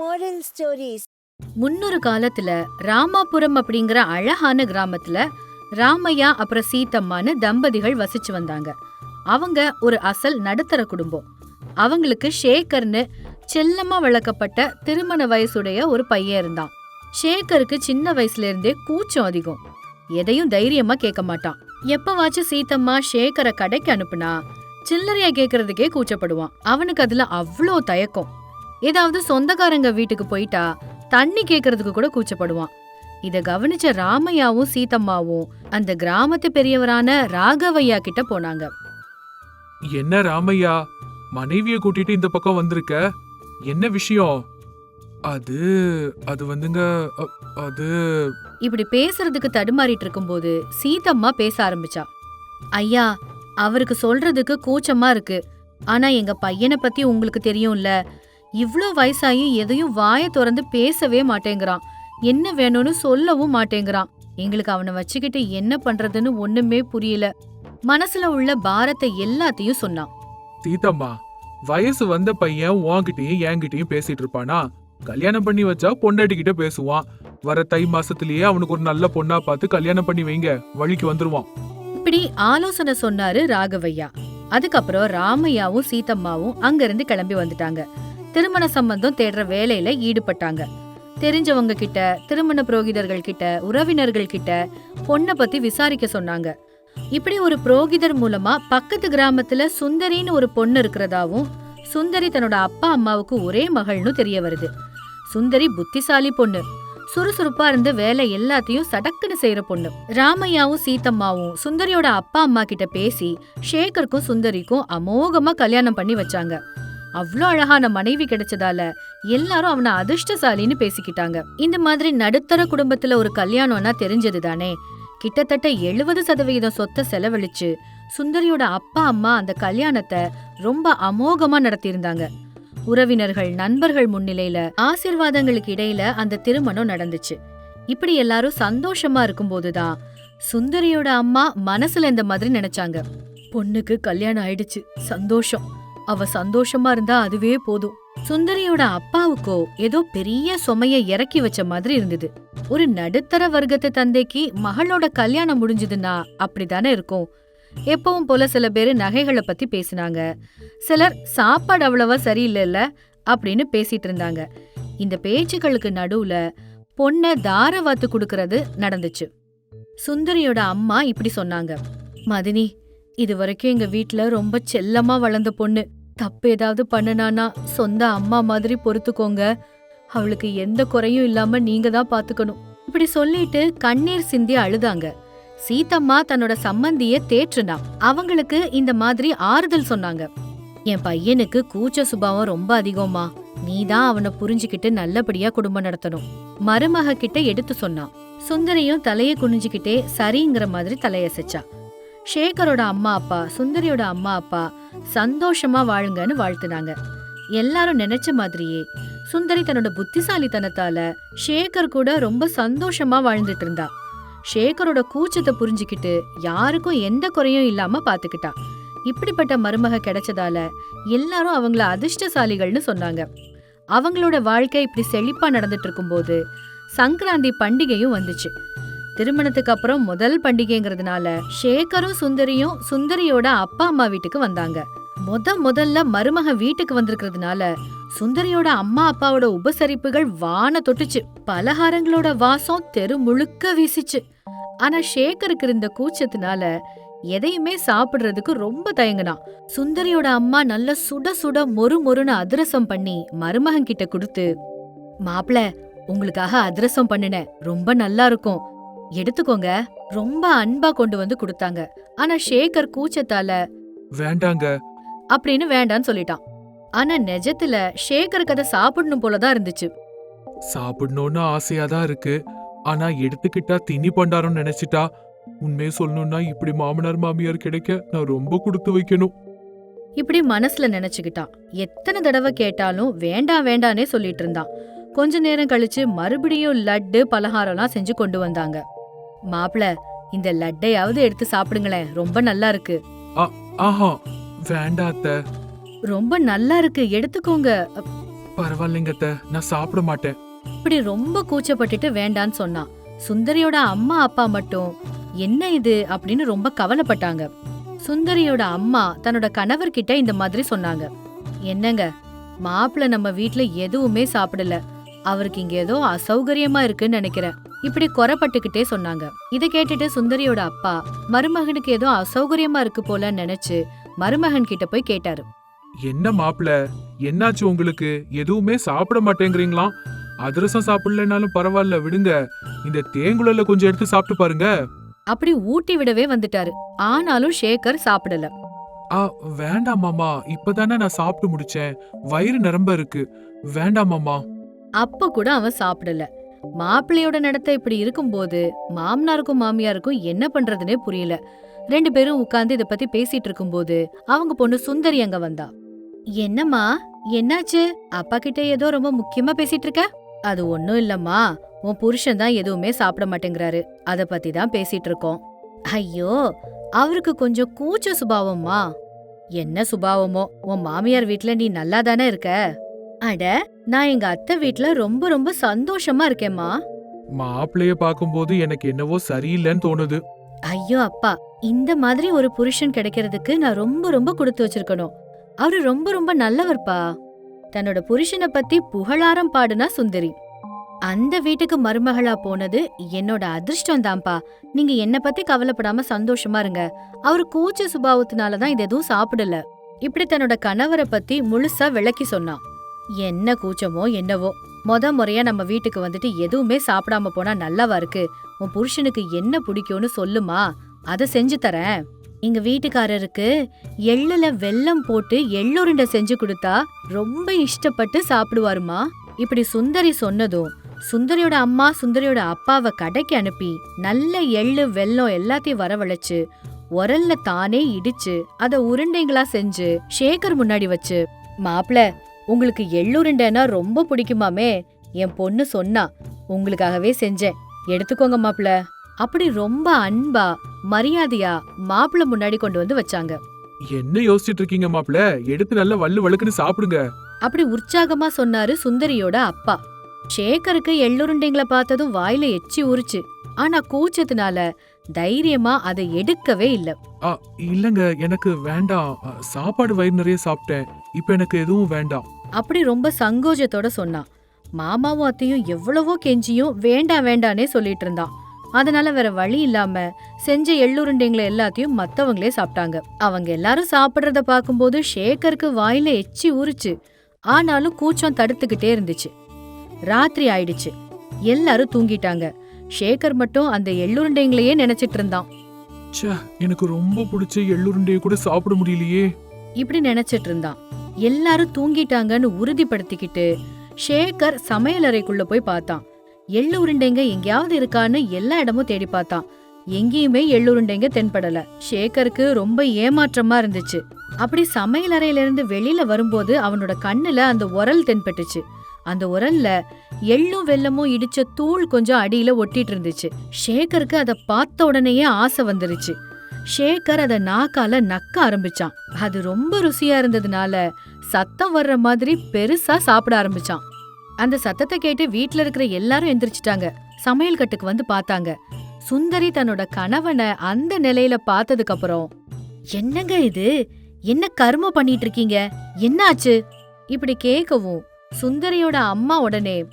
moral stories. முன்னொரு காலத்துல ராமாபுரம் அப்படிங்கிற அழகான கிராமத்துல ராமையா அப்புறம் சீத்தம்மான்னு தம்பதிகள் வசிச்சு வந்தாங்க. அவங்க ஒரு அசல் நடுத்தர குடும்பம். அவங்களுக்கு ஷேகர்னு செல்லமா வளர்க்கப்பட்ட திருமண வயசுடைய ஒரு பையன் இருந்தான். ஷேகருக்கு சின்ன வயசுல இருந்தே கூச்சம் அதிகம். எதையும் தைரியமா கேட்க மாட்டான். எப்பவாச்சும் சீத்தம்மா ஷேகரை கடைக்கு அனுப்புனா சில்லறையா கேக்குறதுக்கே கூச்சப்படுவான். அவனுக்கு அதுல அவ்வளோ தயக்கம். ஏதாவது சொந்தக்காரங்க வீட்டுக்கு போயிட்டா தண்ணி கேக்குறதுக்கு கூட கூச்சப்படுவான். இத கவனிச்ச ராமையாவும் சீதம்மாவும் அந்த கிராமத்து பெரியவரான ராகவையா கிட்ட போனாங்க. என்ன ராமையா? மனைவிய கூட்டிட்டு இந்த பக்கம் வந்திருக்க? என்ன விஷயம்? அது அது வந்துங்க அது இப்படி பேசுறதுக்கு தடுமாறிட்டு இருக்கும்போது சீதம்மா பேச ஆரம்பிச்சா. ஐயா அவருக்கு சொல்றதுக்கு கூச்சமா இருக்கு. ஆனா எங்க பையனை பத்தி உங்களுக்கு தெரியும்ல இவ்ளோ வயசாகி எதையும் வாய திறந்து பேசவே மாட்டேங்கிறான். என்ன வேணும்னு சொல்லவும் மாட்டேங்கிறான். எங்களுக்கு அவனை வச்சுக்கிட்டு என்ன பண்றதுன்னு ஒண்ணுமே புரியல. மனசுல உள்ள பாரத்தை எல்லாத்தையும் சொன்னான். சீதம்மா வயசு வந்த பையன் உன்கிட்டயும் என்கிட்டயும் பேசிட்டு இருப்பானா? கல்யாணம் பண்ணி வச்சா பொண்டாட்டிக்கிட்ட பேசுவான். வர தை மாசத்திலேயே அவனுக்கு ஒரு நல்ல பொண்ணா பார்த்து கல்யாணம் பண்ணி வைங்க வழிக்கு வந்துருவான். இப்படி ஆலோசனை சொன்னாரு ராகவையா. அதுக்கப்புறம் ராமையாவும் சீதம்மாவும் அங்கிருந்து கிளம்பி வந்துட்டாங்க. திருமண சம்பந்தம் தேடுற வேலையில ஈடுபட்டாங்க. தெரிஞ்சவங்க கிட்ட திருமண புரோகிதர்கள் கிட்ட உறவினர்கள் கிட்ட பொண்ணை பத்தி விசாரிக்க சொன்னாங்க. இப்படி ஒரு புரோகிதர் மூலமா பக்கத்து கிராமத்துல சுந்தரின்னு ஒரு பொண்ணு இருக்கிறதாவும் சுந்தரி தன்னோட அப்பா அம்மாவுக்கு ஒரே மகள்னு தெரிய வருது. சுந்தரி புத்திசாலி பொண்ணு. சுறுசுறுப்பா இருந்து வேலை எல்லாத்தையும் சடக்குன்னு செய்யற பொண்ணு. ராமையாவும் சீத்தம்மாவும் சுந்தரியோட அப்பா அம்மா கிட்ட பேசி ஷேகருக்கும் சுந்தரிக்கும் அமோகமா கல்யாணம் பண்ணி வச்சாங்க. அவ்வளோ அழகான மனைவி கிடைச்சதால எல்லாரும் அவன அதிர்ஷ்டசாலின்னு பேசிக்கிட்டாங்க. இந்த மாதிரி நடுத்தர குடும்பத்துல ஒரு கல்யாணம்னா தெரிஞ்சது தானே கிட்டத்தட்ட எழுபது சதவிகிதம் சொத்தை செலவழிச்சு சுந்தரியோட அப்பா அம்மா அந்த கல்யாணத்தை ரொம்ப அமோகமா நடத்தியிருந்தாங்க. உறவினர்கள் நண்பர்கள் முன்னிலையில ஆசீர்வாதங்களுக்கு இடையில அந்த திருமணம் நடந்துச்சு. இப்படி எல்லாரும் சந்தோஷமா இருக்கும்போதுதான் சுந்தரியோட அம்மா மனசுல இந்த மாதிரி நினைச்சாங்க. பொண்ணுக்கு கல்யாணம் ஆயிடுச்சு. சந்தோஷம். அவ சந்தோஷமா இருந்தா அதுவே போதும். சுந்தரியோட அப்பாவுக்கோ ஏதோ பெரிய சுமைய இறக்கி வச்ச மாதிரி இருந்தது. ஒரு நடுத்தர வர்க்கத்து தந்தைக்கு மகளோட கல்யாணம் முடிஞ்சதுன்னா அப்படிதானே இருக்கும். எப்பவும் போல சில பேரு நகைகளை பத்தி பேசினாங்க. சிலர் சாப்பாடு அவ்வளவா சரியில்லைல்ல அப்படின்னு பேசிட்டு இருந்தாங்க. இந்த பேச்சுக்களுக்கு நடுவுல பொண்ண தாரவாத்து கொடுக்கறது நடந்துச்சு. சுந்தரியோட அம்மா இப்படி சொன்னாங்க. மதினி இது வரைக்கும் எங்க வீட்ல ரொம்ப செல்லமா வளர்ந்த பொண்ணு. தப்பு ஏதாவது பண்ணுனானா சொந்த அம்மா மாதிரி பொறுத்துக்கோங்க. அவளுக்கு எந்த குறையும் இல்லாம நீங்க தான் பாத்துக்கணும். இப்படி சொல்லிட்டு கண்ணீர் சிந்தி அழுதாங்க. சீதம்மா தன்னோட சம்மந்திய தேற்றுனா. அவங்களுக்கு இந்த மாதிரி ஆறுதல் சொன்னாங்க. என் பையனுக்கு கூச்ச சுபாவம் ரொம்ப அதிகமா நீ தான் அவனை புரிஞ்சுக்கிட்டு நல்லபடியா குடும்பம் நடத்தணும். மருமக கிட்ட எடுத்து சொன்னான். சுந்தரியும் தலைய குனிஞ்சுக்கிட்டே சரிங்கிற மாதிரி தலையசைச்சா. ஷேகரோட அம்மா அப்பா சுந்தரியோட அம்மா அப்பா சந்தோஷமா வாழுங்கன்னு வாழ்த்துனாங்க. எல்லாரும் நினைச்ச மாதிரியே சுந்தரி தன்னோட புத்திசாலித்தனத்தால ஷேகர் கூட ரொம்ப சந்தோஷமா வாழ்ந்துட்டு இருந்தா. ஷேகரோட கூச்சத்தை புரிஞ்சுக்கிட்டு யாருக்கும் எந்த குறையும் இல்லாம பாத்துக்கிட்டா. இப்படிப்பட்ட மருமக கிடைச்சதால எல்லாரும் அவங்கள அதிர்ஷ்டசாலிகள்னு சொன்னாங்க. அவங்களோட வாழ்க்கை இப்படி செழிப்பா நடந்துட்டு இருக்கும்போது சங்கராந்தி பண்டிகையும் வந்துச்சு. திருமணத்துக்கு அப்புறம் முதல் பண்டிகைங்கிறதுனால ஷேகரும் சுந்தரியும் சுந்தரியோட அப்பா அம்மா வீட்டுக்கு வந்தாங்க. முத முதல்ல மருமக வீட்டுக்கு வந்திருக்கிறதுனால சுந்தரியோட அம்மா அப்பாவோட உபசரிப்புகள் வான தொட்டுச்சு. பலகாரங்களோட வாசம் தெரு முழுக்க வீசிச்சு. ஆனா ஷேகருக்கு இருந்த கூச்சத்தினால எதையுமே சாப்பிடுறதுக்கு ரொம்ப தயங்கினான். சுந்தரியோட அம்மா நல்ல சுட சுட மொறு மொறுன்னு அதிரசம் பண்ணி மருமகன் கிட்ட கொடுத்து மாப்பிள உங்களுக்காக அதிரசம் பண்ணுனேன். ரொம்ப நல்லா இருக்கும். எடுத்துக்கோங்க. ரொம்ப அன்பா கொண்டு வந்து கொடுத்தாங்க. ஆனா ஷேகர் கூச்சத்தால வேண்டாங்க. அப்படின்னு வேண்டான்னு சொல்லிட்டான். ஆனா நிஜத்துல ஷேகருக்கு அதை சாப்பிடணும் போலதான் இருந்துச்சு. சாப்பிடணும்னு ஆசையா தான் இருக்கு. ஆனா எடுத்துக்கிட்டா திணி பண்டாரம் நினைச்சிட்டா. உண்மையை சொல்லணும்னா இப்படி மாமனார் மாமியார் கிடைக்க நான் ரொம்ப கொடுத்து வைக்கணும். இப்படி மனசுல நினைச்சுக்கிட்டான். எத்தனை தடவை கேட்டாலும் வேண்டாம் வேண்டானே சொல்லிட்டு இருந்தான். கொஞ்ச நேரம் கழிச்சு மறுபடியும் லட்டு பலகாரம்லாம் செஞ்சு கொண்டு வந்தாங்க. மாப்பிள இந்த லட்டையாவது எடுத்து சாப்பிடுங்களேன். ரொம்ப நல்லா இருக்கு. ஆஹா வேண்டாம் அத்தை. ரொம்ப நல்லா இருக்கு. எடுத்துக்கோங்க. பரவாயில்லைங்க அத்தை. நான் சாப்பிட மாட்டேன். இப்படி ரொம்ப கூச்சப்பட்டுட்டு வேண்டான்னு சொன்னான் சுந்தரியோட அம்மா அப்பா மட்டும் என்ன இது? அப்படின்னு ரொம்ப கவலைப்பட்டாங்க. சுந்தரியோட அம்மா தன்னோட கணவர்கிட்ட இந்த மாதிரி சொன்னாங்க. என்னங்க மாப்பிள்ள நம்ம வீட்ல எதுவுமே சாப்பிடல. அவருக்கு இங்க ஏதோ அசௌகரியமா இருக்குன்னு நினைக்கிறேன். இப்படி குறைப்பட்டுக்கிட்டே சொன்னாங்க. இதை கேட்டுட்டு சுந்தரியோட அப்பா மருமகனுக்கு ஏதோ அசௌகரியமா இருக்கு போல நினைச்சு மருமகன் கிட்ட போய் கேட்டாரு. என்ன மாப்பிள? என்னாச்சு உங்களுக்கு? எதுவுமே சாப்பிட மாட்டேங்கிறீங்களாம் அதிரசம் சாப்பிடலனாலும் பரவாயில்ல விடுங்க. இந்த தேங்குழல கொஞ்சம் எடுத்து சாப்பிட்டு பாருங்க. அப்படி ஊட்டி விடவே வந்துட்டாரு. ஆனாலும் ஷேகர் சாப்பிடல. ஆ வேண்டாம் மாமா. இப்பதானே நான் சாப்பிட்டு முடிச்சேன். வயிறு நிரம்ப இருக்கு. வேண்டாம் மாமா. அப்ப கூட அவன் சாப்பிடல. மாப்பிள்ளையோட நடத்த இப்படி இருக்கும்போது மாமனாருக்கும் மாமியாருக்கும் என்ன பண்றதுனே புரியல. ரெண்டு பேரும் உட்கார்ந்து இத பத்தி பேசிட்டு இருக்கும்போது அவங்க பொண்ணு சுந்தரி அங்க வந்தா. என்னம்மா என்னாச்சு? அப்பா கிட்ட ஏதோ ரொம்ப முக்கியமா பேசிட்டு இருக்க? அது ஒன்னும் இல்லம்மா. உன் புருஷன் தான் எதுவுமே சாப்பிட மாட்டேங்கிறாரு. அத பத்தி தான் பேசிட்டு இருக்கோம். ஐயோ அவருக்கு கொஞ்சம் கூச்ச சுபாவம்மா. என்ன சுபாவமோ? உன் மாமியார் வீட்ல நீ நல்லா தானே இருக்க? அட நான் எங்க அத்தை வீட்ல ரொம்ப ரொம்ப சந்தோஷமா இருக்கேம்மா. மாப்பிளைய பார்க்கும்போது எனக்கு என்னவோ சரியில்லைன்னு தோணுது. ஐயோ அப்பா இந்த மாதிரி ஒரு புருஷன் கிடைக்கிறதுக்கு நான் ரொம்ப ரொம்ப கொடுத்து வச்சிருக்கணும். அவரு ரொம்ப ரொம்ப நல்லவர்ப்பா. தன்னோட புருஷனை பத்தி புகழாரம் பாடுனா சுந்தரி. அந்த வீட்டுக்கு மருமகளா போனது என்னோட அதிர்ஷ்டம் தான்ப்பா. நீங்க என்ன பத்தி கவலைப்படாம சந்தோஷமா இருங்க. அவரு கூச்ச சுபாவத்தினால தான் இது எதுவும் சாப்பிடல. இப்படி தன்னோட கணவரை பத்தி முழுசா விளக்கி சொன்னான். என்ன கூச்சமோ என்னவோ. மொத முறையா நம்ம வீட்டுக்கு வந்துட்டு எதுவுமே சாப்பிடாம போனா நல்லாவா இருக்கு? உன் புருஷனுக்கு என்ன பிடிக்கும்னு சொல்லுமா? அத செஞ்சு தரேன். எங்க வீட்டுக்காரருக்கு எள்ளுல வெல்லம் போட்டு எள்ளுருண்டை செஞ்சு கொடுத்தா ரொம்ப இஷ்டப்பட்டு சாப்பிடுவாருமா. இப்படி சுந்தரி சொன்னதும் சுந்தரியோட அம்மா சுந்தரியோட அப்பாவை கடைக்கு அனுப்பி நல்ல எள்ளு வெல்லம் எல்லாத்தையும் வரவழைச்சு உரல்ல தானே இடிச்சு அத உருண்டைங்களா செஞ்சு ஷேகர் முன்னாடி வச்சு மாப்பிள உங்களுக்கு எள்ளுருண்டைன்னா ரொம்ப பிடிக்குமாமே என் பொண்ணு சொன்னா உங்களுக்காகவே செஞ்சேன். எடுத்துக்கோங்க மாப்ள அப்படி ரொம்ப அன்பா மரியாதையா மாப்பிள்ள முன்னாடி கொண்டு வந்து வச்சாங்க. என்ன யோசிச்சுட்டு இருக்கீங்க மாப்பிள எடுத்து நல்லா வல்லு வழுக்குன்னு சாப்பிடுங்க. அப்படி உற்சாகமா சொன்னாரு சுந்தரியோட அப்பா. ஷேகருக்கு எள்ளுருண்டைங்களை பார்த்ததும் வாயில எச்சி உரிச்சு ஆனா கூச்சத்தினால தைரியமா அதை எடுக்கவே இல்ல. இல்லங்க எனக்கு வேண்டாம். சாப்பாடு வயிறு நிறைய சாப்பிட்டேன். இப்ப எனக்கு எதுவும் வேண்டாம். அப்படி ரொம்ப சங்கோஜத்தோட சொன்னான் மாமாவும் அத்தையும் எவ்வளவோ கெஞ்சியும் வேண்டாம் வேண்டானே சொல்லிட்டு இருந்தான். அதனால வேற வழி இல்லாம செஞ்ச எள்ளுருண்டைங்களை எல்லாத்தையும் மத்தவங்களே சாப்பிட்டாங்க. அவங்க எல்லாரும் சாப்பிடுறத பார்க்கும்போது ஷேகருக்கு வாயில எச்சி ஊறுச்சு. ஆனாலும் கூச்சம் தடுத்துக்கிட்டே இருந்துச்சு. ராத்திரி ஆயிடுச்சு. எல்லாரும் தூங்கிட்டாங்க. ஷேகர் மட்டும் அந்த எள்ளுருண்டைங்களையே நினைச்சிட்டு இருந்தான். ச்சே எனக்கு ரொம்ப பிடிச்ச எள்ளுருண்டையை கூட சாப்பிட முடியலையே. இப்படி நினைச்சிட்டு இருந்தான். எல்லாரும் தூங்கிட்டாங்கன்னு உறுதிப்படுத்திக்கிட்டு ஷேகர் சமையலறைக்குள்ள போய் பார்த்தான். எள்ளு உருண்டைங்க எங்கேயாவது இருக்கான்னு எல்லா இடமும் தேடி பார்த்தான். எங்கேயுமே எள்ளு உருண்டைங்க தென்படல. ஷேகருக்கு ரொம்ப ஏமாற்றமா இருந்துச்சு. அப்படி சமையலறையில இருந்து வெளியில வரும்போது அவனோட கண்ணுல அந்த உரல் தென்பட்டுச்சு. அந்த உரல்ல எள்ளும் வெல்லமும் இடிச்ச தூள் கொஞ்சம் அடியில ஒட்டிட்டு இருந்துச்சு. ஷேகருக்கு அதை பார்த்த உடனேயே ஆசை வந்துருச்சு. ஷேகர் அதை நாக்கால நக்க ஆரம்பிச்சான். அது ரொம்ப ருசியா இருந்ததுனால சத்தம் வர்ற மாதிரி பெருசா சாப்பிட ஆரம்பிச்சான். அந்த சத்தத்தை கேட்டு வீட்ல இருக்கிற எல்லாரும் எந்திரிச்சிட்டாங்க. சமையல் கட்டுக்கு வந்து பார்த்தாங்க. சுந்தரி தன்னோட கணவனை அந்த நிலையில பார்த்ததுக்கு அப்புறம் என்னங்க இது? என்ன கர்மம் பண்ணிட்டு இருக்கீங்க? என்னாச்சு? இப்படி கேட்கவும் சுந்தரியோட அம்மா உடனே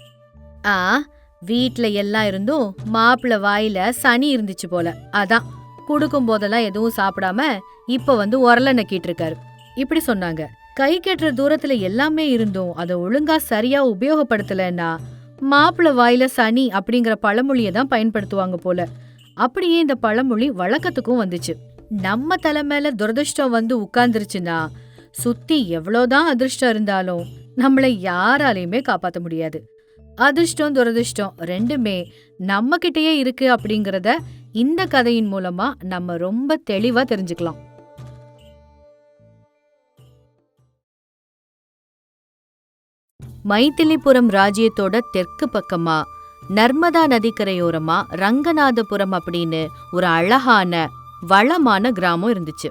ஆ வீட்ல எல்லாம் இருந்தும் மாப்பிள வாயில சனி இருந்துச்சு போல. அதான் குடுக்கும் போதெல்லாம் எதுவும் சாப்பிடாம இப்ப வந்து உரல நக்கிட்டு இருக்காரு. இப்படி சொன்னாங்க. கை கெட்டுற தூரத்துல எல்லாமே இருந்தும் அதை ஒழுங்கா சரியா உபயோகப்படுத்தலைன்னா மாப்பிள வாயில சனி அப்படிங்கிற பழமொழியை தான் பயன்படுத்துவாங்க போல. அப்படியே இந்த பழமொழி வழக்கத்துக்கும் வந்துச்சு. நம்ம தலை மேல துரதிருஷ்டம் வந்து உட்கார்ந்துருச்சுன்னா சுத்தி எவ்வளவுதான் அதிர்ஷ்டம் இருந்தாலும் நம்மள யாராலையுமே காப்பாத்த முடியாது. அதிர்ஷ்டம் துரதிர்ஷ்டம் ரெண்டுமே நம்ம கிட்டயே இருக்கு அப்படிங்கறத இந்த கதையின் மூலமா நம்ம ரொம்ப தெளிவா தெரிஞ்சுக்கலாம். மைத்திலிபுரம் ராஜ்யத்தோட தெற்கு பக்கமா நர்மதா நதிக்கரையோரமா ரங்கநாதபுரம் அப்படின்னு ஒரு அழகான வளமான கிராமம் இருந்துச்சு.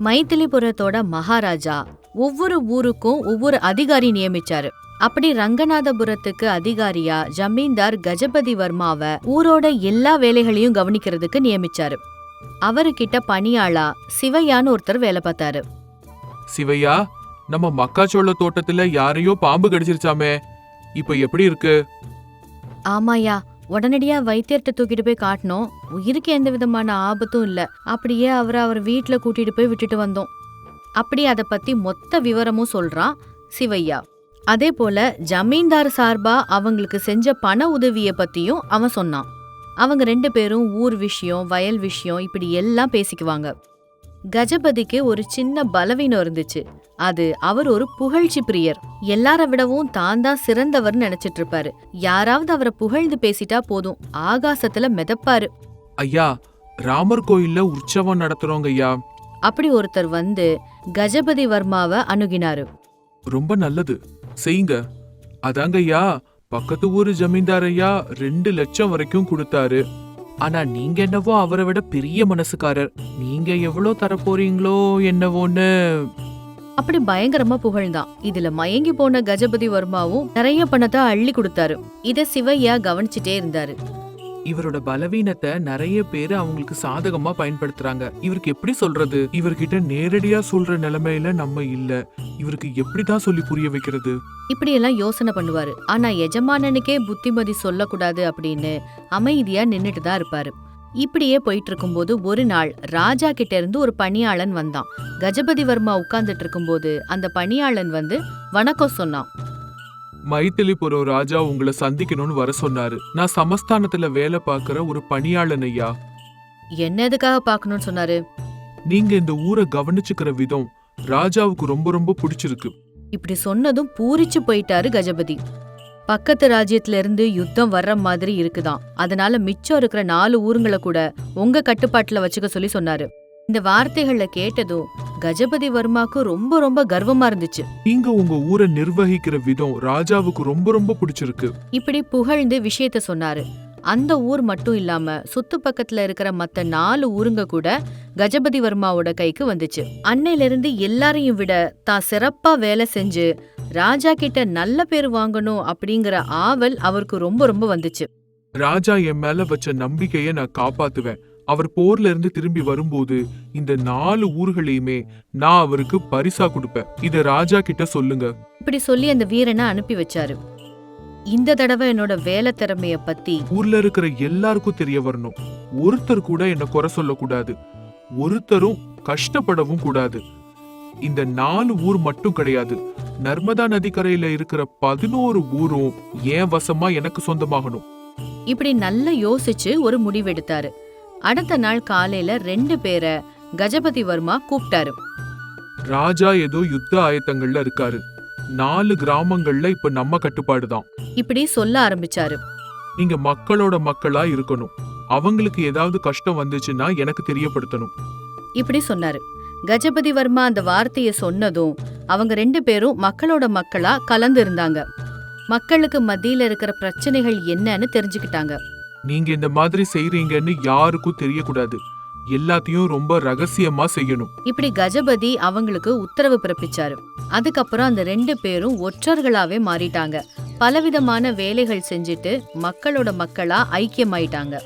மைத்திலிபுரத்தோட மகாராஜா ஒவ்வொரு ஊருக்கும் ஒவ்வொரு அதிகாரி நியமிச்சாரு. அப்படி ரங்கநாதபுரத்துக்கு அதிகாரியா ஜமீன்தார் கஜபதி வர்மாவை ஊரோட எல்லா வேலைகளையும் கவனிக்கிறதுக்கு நியமிச்சாரு. அவருகிட்ட பணியாளா சிவையான்னு ஒருத்தர் வேலை பார்த்தாரு. சிவையா நம்ம மக்காச்சோள தோட்டத்துல யாரையோ பாம்பு கடிச்சிருச்சாமே இப்ப எப்படி இருக்கு? ஆமாயா உடனடியா வைத்தியர்கிட்ட தூக்கிட்டு போய் காட்டினோம் உயிருக்கு எந்த விதமான ஆபத்தும் இல்ல. அப்படியே அவரை அவர் வீட்டில் கூட்டிட்டு போய் விட்டுட்டு வந்தோம். அப்படி அதை பத்தி மொத்த விவரமும் சொல்றான் சிவையா. அதே போல ஜமீன்தார் சார்பா அவங்களுக்கு செஞ்ச பண உதவிய பத்தியும் அவன் சொன்னான். அவங்க ரெண்டு பேரும் ஊர் விஷயம் வயல் விஷயம் இப்படி எல்லாம் பேசிக்குவாங்க. கஜபதிக்கு ஒரு சின்ன பலவீனம் இருந்துச்சு. அது அவர் ஒரு புகழ்ச்சி பிரியர். எல்லார விடவும் தான் தான் சிறந்தவர்னு நினைச்சிட்டு இருப்பாரு. யாராவது அவரை புகழ்ந்து பேசிட்டா போதும். ஆகாசத்துல மிதப்பாரு. ஐயா ராமர் கோயில்ல உற்சவம் நடத்துறோங்க ஐயா. அப்படி ஒருத்தர் வந்து கஜபதி வர்மாவை அணுகினாரு. ரொம்ப நல்லது. செய்யுங்க. அதாங்க ஐயா பக்கத்து ஊரு ஜமீன்தார் ஐயா ரெண்டு லட்சம் வரைக்கும் கொடுத்தாரு. ஆனா நீங்க என்னவோ அவரை விட பெரிய மனசுக்காரர். நீங்க எவ்வளவு தரப்போறீங்களோ என்னவோன்னு. அப்படி பயங்கரமா புகழ்ந்தான். இதுல மயங்கி போன கஜபதி வர்மாவும் நிறைய பணத்தை அள்ளி கொடுத்தாரு. இத சிவையா கவனிச்சுட்டே இருந்தாரு. இவரோட பலவீனத்தை நிறைய பேர் அவங்களுக்கு சாதகமா பயன்படுத்துறாங்க. இவருக்கு எப்படி சொல்றது? இவர்கிட்ட நேரடியா சொல்ற நிலைமையில நம்ம இல்ல. இவருக்கு எப்படிதான் சொல்லி புரிய வைக்கிறது? இப்படியெல்லாம் யோசனை பண்ணுவாரு. ஆனா எஜமானனுக்கே புத்திமதி சொல்லக்கூடாது அப்படின்னு அமைதியா நின்னுட்டு தான் இருப்பாரு. இப்படியே போயிட்டு இருக்கும்போது ஒரு நாள் ராஜா கிட்ட இருந்து ஒரு பணியாளன் வந்தான். கஜபதி வர்மா உட்கார்ந்துட்டு இருக்கும்போது அந்த பணியாளன் வந்து வணக்கம் சொன்னான். மைத்திலிபுரம் ராஜா உங்களை சந்திக்கணும்னு வர சொன்னாரு. நான் சமஸ்தானத்துல வேலை பார்க்கற ஒரு பணியாளன் ஐயா. என்ன எதுக்காக பார்க்கணும்னு சொன்னாரு? நீங்க இந்த ஊரை கவனிச்சுக்கிற விதம் ராஜாவுக்கு ரொம்ப ரொம்ப பிடிச்சிருக்கு. இப்படி சொன்னதும் பூரிச்சு போயிட்டாரு கஜபதி. பக்கத்து ராஜ்யத்துல இருந்து யுத்தம் வர்ற மாதிரி இருக்குதாம் அதனால மிச்சம் இருக்கிற நாலு ஊருங்களை கூட உங்க கட்டுப்பாட்டுல வச்சுக்க சொல்லி சொன்னாரு. இந்த வார்த்தைகளை கேட்டதும் கஜபதி வர்மாக்கு ரொம்ப ரொம்ப கர்வமா இருந்துச்சு. நீங்க உங்க ஊரை நிர்வகிக்கிற விதம் ராஜாவுக்கு ரொம்ப ரொம்ப பிடிச்சிருக்கு. இப்படி புகழ்ந்து விஷயத்த சொன்னாரு. அந்த ஊர் மட்டும் இல்லாம சுத்து பக்கத்துல இருக்கிற மத்த நாலு ஊருங்க கூட கஜபதி வர்மாவோட கைக்கு வந்துச்சு. அன்னையில இருந்து எல்லாரையும் விட தான் சிறப்பா வேலை செஞ்சு ராஜா கிட்ட நல்ல பேர் வாங்கணும் அப்படிங்கிற ஆவல் அவருக்கு ரொம்ப ரொம்ப வந்துச்சு. ராஜா என் மேல வச்ச நம்பிக்கைய நான் காப்பாத்துவேன். அவர் போர்ல இருந்து திரும்பி வரும்போது இந்த நாலு ஊர்களையுமே நான் அவருக்கு பரிசா கொடுப்பேன். இத ராஜா கிட்ட சொல்லுங்க. இப்படி சொல்லி அந்த வீரனை அனுப்பி வச்சாரு. இந்த தடவை என்னோட வேலை திறமைய பத்தி ஊர்ல இருக்கிற எல்லாருக்கும் தெரிய வரணும். ஒருத்தர் கூட என்ன குறை சொல்லக்கூடாது. ஒருத்தரும் கஷ்டப்படவும் கூடாது. இந்த நாலு ஊர் மட்டும் கிடையாது. நர்மதா நதிக்கரையில இருக்கிற பதினோரு ஊரும் என் வசமா எனக்கு சொந்தமாகணும். இப்படி நல்லா யோசிச்சு ஒரு முடிவெடுத்தாரு அடுத்த நாள் காலையில ரெண்டு பேரை கஜபதி வர்மா கூப்பிட்டாரு. ராஜா ஏதோ யுத்த ஆயத்தங்கள்ல இருக்காரு. நாலு கிராமங்கள்ல இப்ப நம்ம கட்டுப்பாடு தான். இப்படி சொல்ல ஆரம்பிச்சாரு. நீங்க மக்களோட மக்களா இருக்கணும். அவங்களுக்கு ஏதாவது கஷ்டம் வந்துச்சுன்னா எனக்கு தெரியப்படுத்தணும். இப்படி சொன்னாரு. கஜபதி வர்மா அந்த வார்த்தைய சொன்னதும் அவங்க ரெண்டு பேரும் மக்களோட மக்களா கலந்து இருந்தாங்க. மக்களுக்கு மத்தியில இருக்கிற பிரச்சனைகள் என்னன்னு தெரிஞ்சுக்கிட்டாங்க. நீங்க இந்த மாதிரி செய்றீங்கன்னு யாருக்கும் தெரியக்கூடாது. எல்லாத்தையும் ரொம்ப ரகசியமா செய்யணும். இப்படி கஜபதி அவங்களுக்கு உத்தரவு பிறப்பிச்சாரு. அதுக்கப்புறம் அந்த ரெண்டு பேரும் ஒற்றர்களாவே மாறிட்டாங்க. பலவிதமான வேலைகள் செஞ்சுட்டு மக்களோட மக்களா ஐக்கியமாயிட்டாங்க.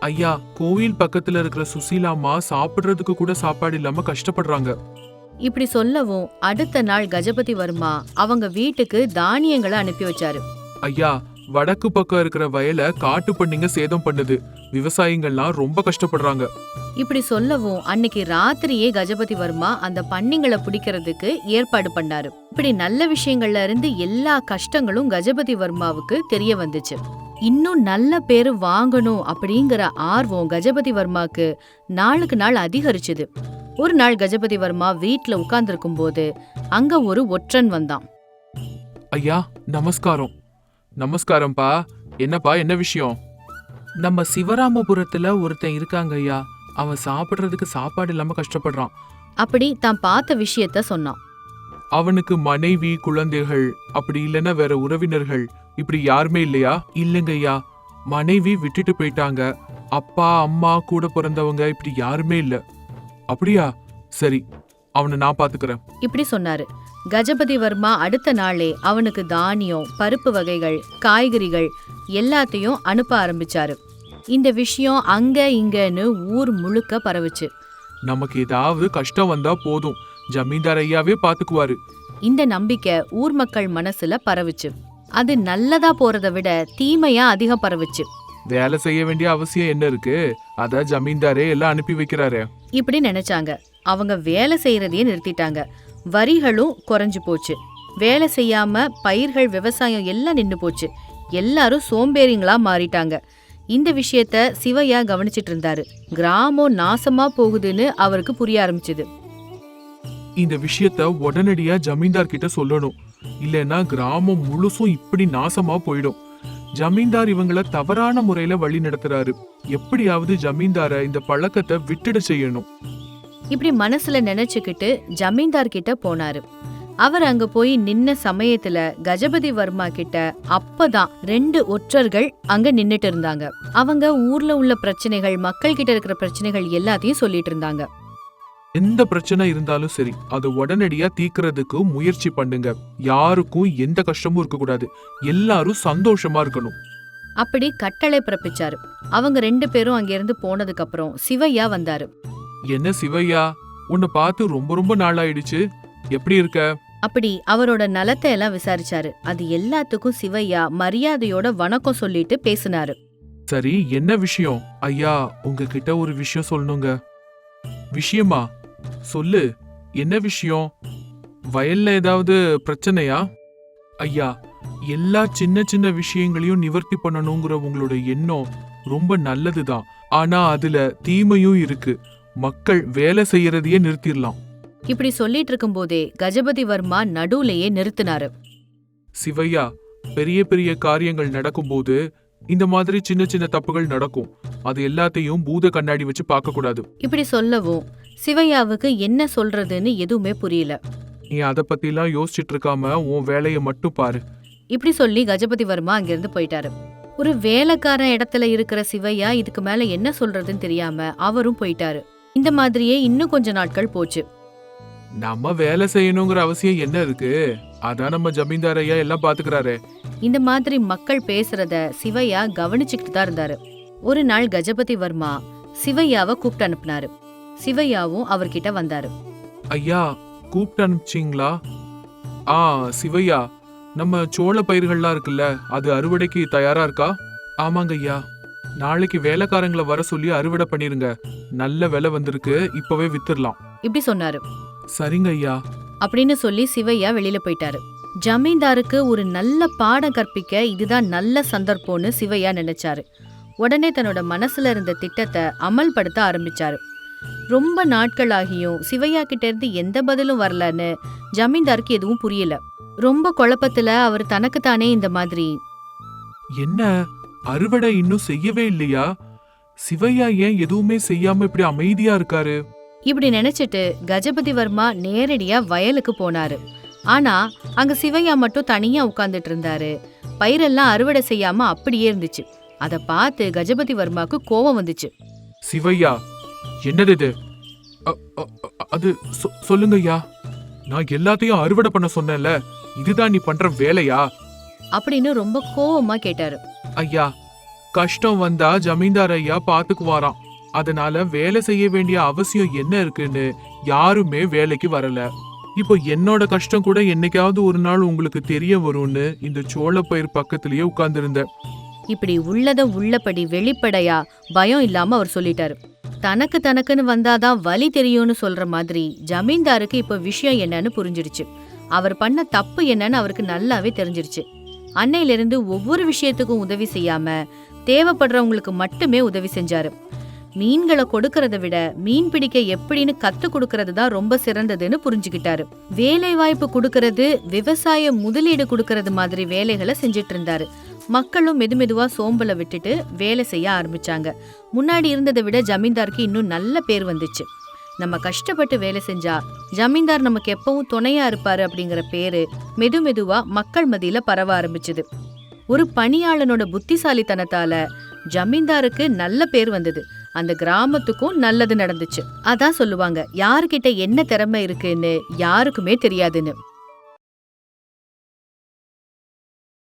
ஐயா கோவில் பக்கத்துல இருக்கிற சுசீலாம்மா சாப்பிடுறதுக்கு கூட சாப்பாடு இல்லாம கஷ்டப்படுறாங்க. இப்படி சொல்லவும் அடுத்த நாள் கஜபதி வர்மா அவங்க வீட்டுக்கு தானியங்களை அனுப்பி வச்சாரு. ஐயா வடக்கு பக்கம் இருக்கிற வயலை காட்டு பண்ணிங்க சேதம் பண்ணுது. விவசாயிங்கள்லாம் ரொம்ப கஷ்டப்படுறாங்க. இப்படி சொல்லவும் அன்னைக்கு ராத்திரியே கஜபதி வர்மா அந்த பன்னிங்களை பிடிக்கிறதுக்கு ஏற்பாடு பண்ணாரு. இப்படி நல்ல விஷயங்கள்ல இருந்து எல்லா கஷ்டங்களும் கஜபதி வர்மாவுக்கு தெரிய வந்துச்சு. இன்னும் நல்ல பேரு வாங்கணும் அப்படிங்கிற ஆர்வம் கஜபதி வர்மாக்கு நாளுக்கு நாள் அதிகரிச்சுது. ஒரு நாள் கஜபதி வர்மா வீட்ல உட்கார்ந்திருக்கும் போது அங்க ஒரு ஒற்றன் வந்தான். ஐயா நமஸ்காரம். நமஸ்காரம்ப்பா என்னப்பா என்ன விஷயம்? நம்ம சிவராமபுரத்துல ஒருத்தன் இருக்காங்க ஐயா. அவன் சாப்பிடுறதுக்கு சாப்பாடு இல்லாம கஷ்டப்படுறான். அப்படி தான் பார்த்த விஷயத்த சொன்னான். அவனுக்கு மனைவி குழந்தைகள் அப்படி இல்லைன்னா வேற உறவினர்கள் இப்படி யாருமே இல்லையா? இல்லைங்க ஐயா. மனைவி விட்டுட்டு போயிட்டாங்க. அப்பா அம்மா கூட பிறந்தவங்க இப்படி யாருமே இல்ல. அப்படியா? சரி அவனை நான் பாத்துக்கிறேன் இப்படி சொன்னாரு. கஜபதி வர்மா அடுத்த நாளே அவனுக்கு தானியம் பருப்பு வகைகள் காய்கறிகள் எல்லாத்தையும் அனுப்ப ஆரம்பிச்சாரு. இந்த விஷயம் அங்க இங்கன்னு ஊர் முழுக்க பரவுச்சு. நமக்கு ஏதாவது கஷ்டம் வந்தா போதும். ஜமீன்தார் ஐயாவே பாத்துக்குவாரு. இந்த நம்பிக்கை ஊர் மக்கள் மனசுல பரவுச்சு. அது நல்லதா போறதை விட தீமையா அதிகம் பரவுச்சு. வேலை செய்ய வேண்டிய அவசியம் என்ன இருக்கு? அத ஜமீன்தாரே எல்லாம் அனுப்பி வைக்கிறாரு. இப்படி நினைச்சாங்க. அவங்க வேலை செய்யறதையே நிறுத்திட்டாங்க. வரிகளும் குறைஞ்சு போச்சு. வேலை செய்யாம பயிர்கள் விவசாயம் எல்லாம் நின்று போச்சு. எல்லாரும் சோம்பேறிங்களா மாறிட்டாங்க. இந்த விஷயத்த சிவையா கவனிச்சிட்டு இருந்தாரு. கிராமம் நாசமா போகுதுன்னு அவருக்கு புரிய ஆரம்பிச்சது. இந்த விஷயத்த உடனடியா ஜமீன்தார் கிட்ட சொல்லணும். இல்லைன்னா கிராமம் முழுசும் இப்படி நாசமா போயிடும். ஜமீன்தார் இவங்கள தவறான முறையில வழி நடத்துறாரு. எப்படியாவது ஜமீன்தார இந்த பழக்கத்தை விட்டுட செய்யணும். இப்படி மனசுல நினைச்சுக்கிட்டு ஜமீன்தார் கிட்ட போனாரு. அவர் அங்க போய் நின்ன சமயத்துல கஜபதி வர்மா கிட்ட அப்பதான் ரெண்டு ஒற்றர்கள் அங்க நின்னுட்டு இருந்தாங்க. அவங்க ஊர்ல உள்ள பிரச்சனைகள் மக்கள் கிட்ட இருக்கிற பிரச்சனைகள் எல்லாத்தையும் சொல்லிட்டு இருந்தாங்க. எந்த பிரச்சனை இருந்தாலும் சரி அதை உடனடியா தீர்க்கறதுக்கு முயற்சி பண்ணுங்க. யாருக்கும் எந்த கஷ்டமும் இருக்க கூடாது எல்லாரும் சந்தோஷமா இருக்கணும். அப்படி கட்டளை பிறப்பிச்சாரு. அவங்க ரெண்டு பேரும் அங்கிருந்து போனதுக்கு அப்புறம் சிவையா வந்தாரு. என்ன சிவையா உன்னை பார்த்து ரொம்ப ரொம்ப நாள் ஆயிடுச்சு எப்படி இருக்க? அப்படி அவரோட நலத்தை எல்லாம் விசாரிச்சாரு. அது எல்லாத்துக்கும் சிவையா மரியாதையோட வணக்கம் சொல்லிட்டு பேசினாரு. சரி என்ன விஷயம்? ஐயா உங்ககிட்ட ஒரு விஷயம் சொல்லணுங்க. விஷயமா? சொல்லு. என்ன விஷயம்? வயல்ல ஏதாவது பிரச்சனையா? ஐயா எல்லா சின்ன சின்ன விஷயங்களையும் நிவர்த்தி பண்ணணுங்கிற உங்களோட எண்ணம் ரொம்ப நல்லதுதான். ஆனா அதுல தீமையும் இருக்கு. மக்கள் வேலை செய்யறதையே நிறுத்திடலாம். இப்படி சொல்லிட்டு இருக்கும்போதே கஜபதி வர்மா நடுவுலயே நிறுத்தினாரு. சிவையா பெரிய பெரிய காரியங்கள் நடக்கும்போது இந்த மாதிரி சின்ன சின்ன தப்புகள் நடக்கும். அது எல்லாத்தையும் பூத கண்ணாடி வச்சு பார்க்க கூடாது இப்படி சொல்லவும் சிவையாவுக்கு என்ன சொல்றதுன்னு எதுவுமே புரியல. நீ அதை பத்திலாம் யோசிச்சுட்டு இருக்காம உன் வேலையை மட்டும் பாரு. இப்படி சொல்லி கஜபதி வர்மா அங்கிருந்து போயிட்டாரு. ஒரு வேலைக்காரன் இடத்துல இருக்கிற சிவையா இதுக்கு மேல என்ன சொல்றதுன்னு தெரியாம அவரும் போயிட்டாரு. இந்த மாதிரியே இன்னும் கொஞ்ச நாட்கள் போச்சு. நம்ம வேலை செய்யணுங்கிற அவசியம் என்ன இருக்கு? அதான் நம்ம ஜமீன்தார் ஐயா எல்லாம் பாத்துக்கிறாரு. இந்த மாதிரி மக்கள் பேசுறத சிவையா கவனிச்சுக்கிட்டு தான் இருந்தாரு. ஒரு நாள் கஜபதி வர்மா சிவையாவை கூப்பிட்டு அனுப்புனாரு. சிவையாவும் அவர்கிட்ட வந்தாரு. ஐயா கூப்பிட்டு அனுப்பிச்சிங்களா? ஆ சிவையா நம்ம சோள பயிர்கள்லாம் இருக்குல்ல அது அறுவடைக்கு தயாரா இருக்கா? ஆமாங்க ஐயா. நாளைக்கு வேலைக்காரங்களை வர சொல்லி அறுவடை பண்ணிருங்க. நல்ல விலை வந்திருக்கு இப்பவே வித்துடலாம். இப்படி சொன்னாரு. சரிங்க ஐயா. அப்படின்னு சொல்லி சிவையா வெளியில போயிட்டாரு. ஜமீன்தாருக்கு ஒரு நல்ல பாடம் கற்பிக்க இதுதான் நல்ல சந்தர்ப்பம்னு சிவையா நினைச்சாரு. உடனே தன்னோட மனசுல இருந்த திட்டத்தை அமல்படுத்த ஆரம்பிச்சாரு. ரொம்ப நாட்கள் ஆகியும் சிவையா கிட்ட இருந்து எந்த பதிலும் வரலன்னு ஜமீன்தாருக்கு எதுவும் புரியல. ரொம்ப குழப்பத்துல அவர் தனக்குத்தானே இந்த மாதிரி என்ன? அறுவடை இன்னும் செய்யவே இல்லையா? சிவையா ஏன் எதுவுமே செய்யாம இப்படி அமைதியா இருக்காரு? இப்படி நினைச்சிட்டு கஜபதி வர்மா நேரடியா வயலுக்கு போனாரு. ஆனா அங்க சிவையா மட்டும் தனியா உட்கார்ந்துட்டு இருந்தாரு. பயிரெல்லாம் அறுவடை செய்யாம அப்படியே இருந்துச்சு. அத பார்த்து கஜபதி வர்மாக்கு கோபம் வந்துச்சு. சிவையா என்னது இது? அது சொ- சொல்லுங்க ஐயா நான் எல்லாத்தையும் அறுவடை பண்ண சொன்னேன்ல. இதுதான் நீ பண்ற வேலையா? அப்படின்னு ரொம்ப கோவமா கேட்டாரு. ஐயா கஷ்டம் வந்தா ஜமீன்தார் ஐயா பாத்துக்குவாராம். அதனால வேலை செய்ய வேண்டிய அவசியம் என்ன இருக்குன்னு யாருமே வேலைக்கு வரல. இப்போ என்னோட கஷ்டம் கூட என்னைக்காவது ஒரு நாள் உங்களுக்கு தெரிய வரும்னு இந்த சோளப்பயிர் பக்கத்திலேயே உட்கார்ந்துருந்தேன். இப்படி உள்ளத உள்ளபடி வெளிப்படையா பயம் இல்லாம அவர் சொல்லிட்டாரு. தனக்கு தனக்குன்னு வந்தாதான் வலி தெரியும்னு சொல்ற மாதிரி ஜமீன்தாருக்கு இப்ப விஷயம் என்னன்னு புரிஞ்சிடுச்சு. அவர் பண்ண தப்பு என்னன்னு அவருக்கு நல்லாவே தெரிஞ்சிருச்சு. அன்னையிலிருந்து ஒவ்வொரு விஷயத்துக்கும் உதவி செய்யாம தேவைப்படுறவங்களுக்கு மட்டுமே உதவி செஞ்சாரு. மீன்களை கொடுக்கறத விட மீன் பிடிக்க எப்படின்னு கத்து கொடுக்கறது தான் ரொம்ப சிறந்ததுன்னு புரிஞ்சுக்கிட்டாரு. வேலை வாய்ப்பு கொடுக்கறது விவசாய முதலீடு கொடுக்கறது மாதிரி வேலைகளை செஞ்சுட்டு இருந்தாரு மக்களும் மெதுமெதுவா சோம்பலை விட்டுட்டு வேலை செய்ய ஆரம்பிச்சாங்க. முன்னாடி இருந்ததை விட ஜமீன்தாருக்கு இன்னும் நல்ல பேர் வந்துச்சு. நம்ம கஷ்டப்பட்டு வேலை செஞ்சா ஜமீன்தார் நமக்கு எப்பவும் துணையா இருப்பாரு அப்படிங்கிற பேரு மெதுமெதுவா மக்கள் மத்தியில பரவ ஆரம்பிச்சது. ஒரு பணியாளனோட புத்திசாலித்தனத்தால ஜமீன்தாருக்கு நல்ல பேர் வந்தது. அந்த கிராமத்துக்கும் நல்லது நடந்துச்சு. அதான் சொல்லுவாங்க யாருக்கிட்ட என்ன திறமை இருக்குன்னு யாருக்குமே தெரியாதுன்னு.